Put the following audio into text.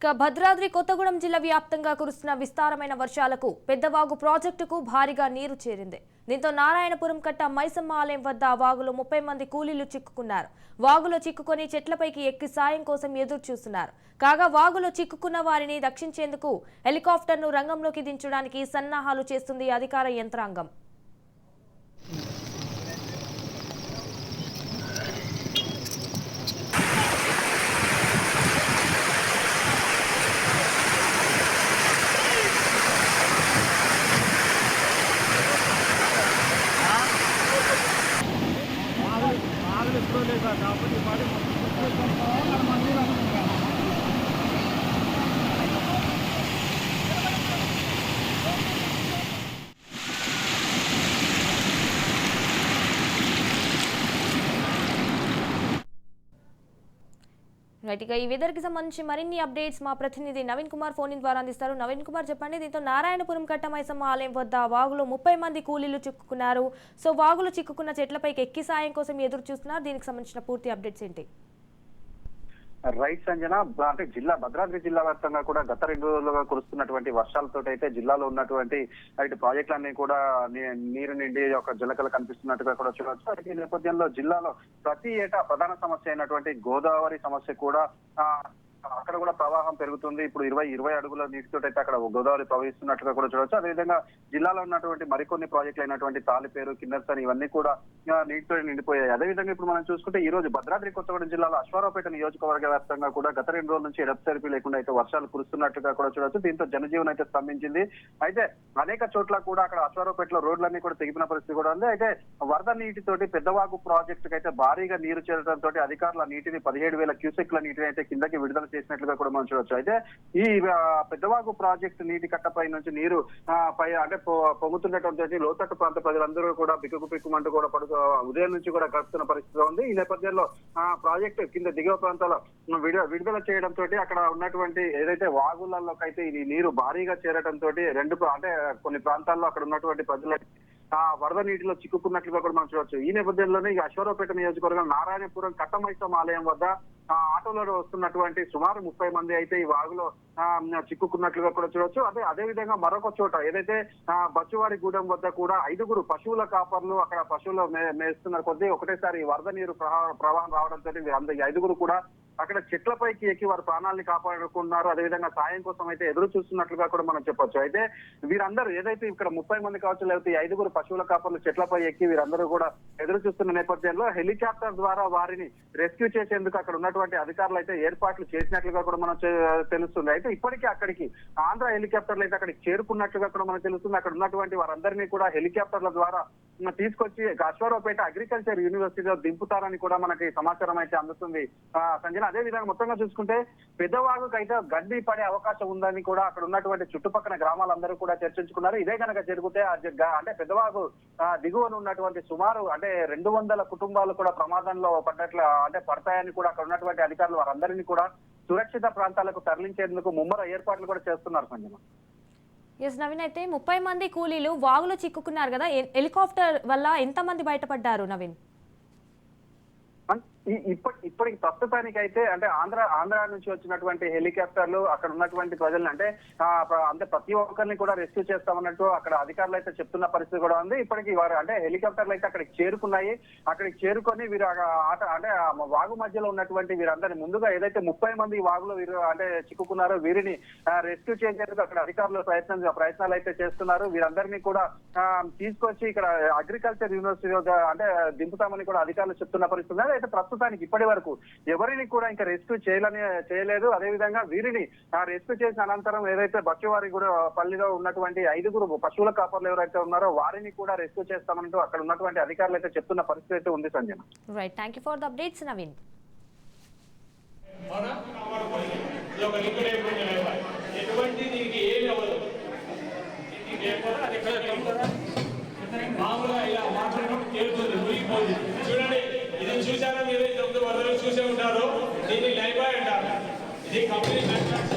ఇక భద్రాద్రి కొత్తగూడెం జిల్లా వ్యాప్తంగా కురుస్తున్న విస్తారమైన వర్షాలకు పెద్దవాగు ప్రాజెక్టుకు భారీగా నీరు చేరింది. దీంతో నారాయణపురం కట్ట మైసమ్మ ఆలయం వద్ద వాగులో ముప్పై మంది కూలీలు చిక్కుకున్నారు. వాగులో చిక్కుకొని చెట్లపైకి ఎక్కి సాయం కోసం ఎదురు చూస్తున్నారు. కాగా వాగులో చిక్కుకున్న వారిని రక్షించేందుకు హెలికాప్టర్ను రంగంలోకి దించడానికి సన్నాహాలు చేస్తుంది అధికార యంత్రాంగం. రైట్ ఇక ఈ వెదర్కి సంబంధించి మరిన్ని అప్డేట్స్ మా ప్రతినిధి నవీన్ కుమార్ ఫోన్ ద్వారా అందిస్తారు. నవీన్ కుమార్ చెప్పండి దీంతో నారాయణపురం కట్టమైసమ్మ ఆలయం వద్ద వాగులో ముప్పై మంది కూలీలు చిక్కుకున్నారు. సో వాగులు చిక్కుకున్న చెట్లపైకి ఎక్కి సాయం కోసం ఎదురు చూస్తున్నారు. దీనికి సంబంధించిన పూర్తి అప్డేట్స్ ఏంటి? రైట్ సంజన అంటే జిల్లా భద్రాద్రి జిల్లా వ్యాప్తంగా కూడా గత రెండు రోజులుగా కురుస్తున్నటువంటి వర్షాలతో అయితే జిల్లాలో ఉన్నటువంటి ఇటు ప్రాజెక్టులన్నీ కూడా నీరు నిండి ఒక జలకలు కనిపిస్తున్నట్టుగా కూడా చూడవచ్చు. అయితే ఈ నేపథ్యంలో జిల్లాలో ప్రతి ఏటా ప్రధాన సమస్య అయినటువంటి గోదావరి సమస్య కూడా అక్కడ కూడా ప్రవాహం పెరుగుతుంది. ఇప్పుడు ఇరవై ఇరవై అడుగుల నీటితో అయితే అక్కడ గోదావరి ప్రవహిస్తున్నట్టుగా కూడా చూడవచ్చు అదేవిధంగా జిల్లాలో ఉన్నటువంటి మరికొన్ని ప్రాజెక్టులు అయినటువంటి తాలిపేరు కిన్నర్సన్ ఇవన్నీ కూడా నీటితో నిండిపోయాయి. అదేవిధంగా ఇప్పుడు మనం చూసుకుంటే ఈ రోజు భద్రాద్రి కొత్తగూడెం జిల్లాలో అశ్వారావుపేట నియోజకవర్గ వ్యాప్తంగా కూడా గత రెండు రోజుల నుంచి ఎడప్సరిపి లేకుండా అయితే వర్షాలు కురుస్తున్నట్టుగా కూడా చూడవచ్చు దీంతో జనజీవనం అయితే స్తంభించింది. అయితే అనేక చోట్ల కూడా అక్కడ అశ్వారావుపేటలో రోడ్లన్నీ కూడా తెగిన పరిస్థితి కూడా ఉంది. అయితే వరద నీటితోటి పెద్దవాగు ప్రాజెక్టుకు అయితే భారీగా నీరు చేరడంతో అధికారుల నీటిని పదిహేడు వేల క్యూసెక్ల నీటిని అయితే కిందకి విడుదల చేసినట్లుగా కూడా మనం చూడవచ్చు అయితే ఈ పెద్దవాగు ప్రాజెక్టు నీటి కట్టపై నుంచి నీరు పై అంటే పొంగుతున్నటువంటి లోతట్టు ప్రాంత ప్రజలందరూ కూడా బిక్కుకు పిక్కుమంటూ కూడా పడుతూ ఉదయం నుంచి కూడా గడుస్తున్న పరిస్థితి ఉంది. ఈ నేపథ్యంలో ఆ ప్రాజెక్టు కింద దిగువ ప్రాంతాల్లో విడుదల చేయడం తోటి అక్కడ ఉన్నటువంటి ఏదైతే వాగులలోకి అయితే ఈ నీరు భారీగా చేరడంతో రెండు అంటే కొన్ని ప్రాంతాల్లో అక్కడ ఉన్నటువంటి ప్రజలకి ఆ వరద నీటిలో చిక్కుకున్నట్లుగా కూడా మనం చూడవచ్చు ఈ నేపథ్యంలోనే ఈ అశ్వరావుపేట నియోజకవర్గం నారాయణపురం కట్టమైసం ఆలయం వద్ద ఆ ఆటోలో వస్తున్నటువంటి సుమారు ముప్పై మంది అయితే ఈ వాగులో చిక్కుకున్నట్లుగా కూడా చూడొచ్చు. అదే అదే విధంగా మరొక చోట ఏదైతే బచ్చువాడి గూడెం వద్ద కూడా ఐదుగురు పశువుల కాపర్లు అక్కడ పశువులు మే- మేస్తున్న కొద్దీ ఒకటేసారి వరద నీరు ప్రవాహం రావడంతో వీరందరూ ఐదుగురు కూడా అక్కడ చెట్లపైకి ఎక్కి వారి ప్రాణాలని కాపాడుకున్నారు అదేవిధంగా సాయం కోసం అయితే ఎదురు చూస్తున్నట్లుగా కూడా మనం చెప్పొచ్చు. అయితే వీరందరూ ఏదైతే ఇక్కడ ముప్పై మంది కావచ్చు లేకపోతే ఈ ఐదుగురు పశువుల కాపర్లు చెట్లపై ఎక్కి వీరందరూ కూడా ఎదురు చూస్తున్న నేపథ్యంలో హెలికాప్టర్ ద్వారా వారిని రెస్క్యూ చేసేందుకు అక్కడ ఉన్నటువంటి అధికారులు అయితే ఏర్పాట్లు చేసినట్లుగా కూడా మనం తెలుస్తుంది. అయితే ఇప్పటికీ అక్కడికి ఆంధ్ర హెలికాప్టర్లు అయితే అక్కడికి చేరుకున్నట్లుగా కూడా మనకు తెలుస్తుంది. అక్కడ ఉన్నటువంటి వారందరినీ కూడా హెలికాప్టర్ల ద్వారా తీసుకొచ్చి అశ్వారావుపేట అగ్రికల్చర్ యూనివర్సిటీలో దింపుతారని కూడా మనకి సమాచారం అయితే అందుతుంది. సంజన సంజన అదే విధంగా మొత్తంగా చూసుకుంటే పెద్దవాగుకు అయితే గడ్డి పడే అవకాశం ఉందని కూడా అక్కడ ఉన్నటువంటి చుట్టుపక్కల గ్రామాలందరూ కూడా చర్చించుకున్నారు. ఇదే కనుక జరిగితే అంటే పెద్దవాగు దిగువన ఉన్నటువంటి సుమారు అంటే రెండు వందల కుటుంబాలు కూడా ప్రమాదంలో పడ్డట్ల అంటే పడతాయని కూడా అక్కడ ఉన్నటువంటి అధికారులు వారందరినీ కూడా సురక్షిత ప్రాంతాలకు తరలించేందుకు ముమ్మర ఏర్పాట్లు కూడా చేస్తున్నారు సంజన. ఎస్ నవీన్ అయితే ముప్పై మంది కూలీలు వాగులో చిక్కుకున్నారు కదా. హెలికాప్టర్ వల్ల ఎంతమంది బయటపడ్డారు నవీన్? ఇప్పటి ఇప్పటికి ప్రస్తుతానికి అయితే అంటే ఆంధ్ర ఆంధ్ర నుంచి వచ్చినటువంటి హెలికాప్టర్లు అక్కడ ఉన్నటువంటి ప్రజలు అంటే అంటే ప్రతి ఒక్కరిని కూడా రెస్క్యూ చేస్తామన్నట్టు అక్కడ అధికారులు అయితే చెప్తున్న పరిస్థితి కూడా ఉంది. ఇప్పటికి వారు అంటే హెలికాప్టర్లు అయితే అక్కడికి చేరుకున్నాయి. అక్కడికి చేరుకొని వీరు ఆట అంటే వాగు మధ్యలో ఉన్నటువంటి వీరందరినీ ముందుగా ఏదైతే ముప్పై మంది వాగులో వీరు అంటే చిక్కుకున్నారో వీరిని రెస్క్యూ చేసేందుకు అక్కడ అధికారులు ప్రయత్నం ప్రయత్నాలు అయితే చేస్తున్నారు. వీరందరినీ కూడా తీసుకొచ్చి ఇక్కడ అగ్రికల్చర్ యూనివర్సిటీ అంటే దింపుతామని కూడా అధికారులు చెప్తున్న పరిస్థితి అయితే అయితే ప్రస్తుతానికి ఇప్పటి వరకు. ఎవరిని కూడా ఇంకా రెస్క్యూ చేయాలని చేయలేదు. అదే విధంగా వీరిని ఆ రెస్క్యూ చేసిన అనంతరం ఏదైతే బచ్చువారి కూడా పల్లిలో ఉన్నటువంటి ఐదుగురు పశువుల కాపర్లు ఎవరైతే ఉన్నారో వారిని కూడా రెస్క్యూ చేస్తామంటూ అక్కడ ఉన్నటువంటి అధికారులు అయితే చెప్తున్న పరిస్థితి అయితే ఉంది Sanjana. Right thank you for the updates Naveen ఎటువంటి దీనికి ఏమి అవ్వదు. మామూలుగా ఇలా తేలుతుంది మునిగిపోతుంది. చూడండి ఇది మీరు? ఇంతకుముందు వరదలు చూసే ఉంటారు. దీన్ని లైబాయ్ అంటారు. ఇది కంపెనీ మ్యానుఫాక్చర్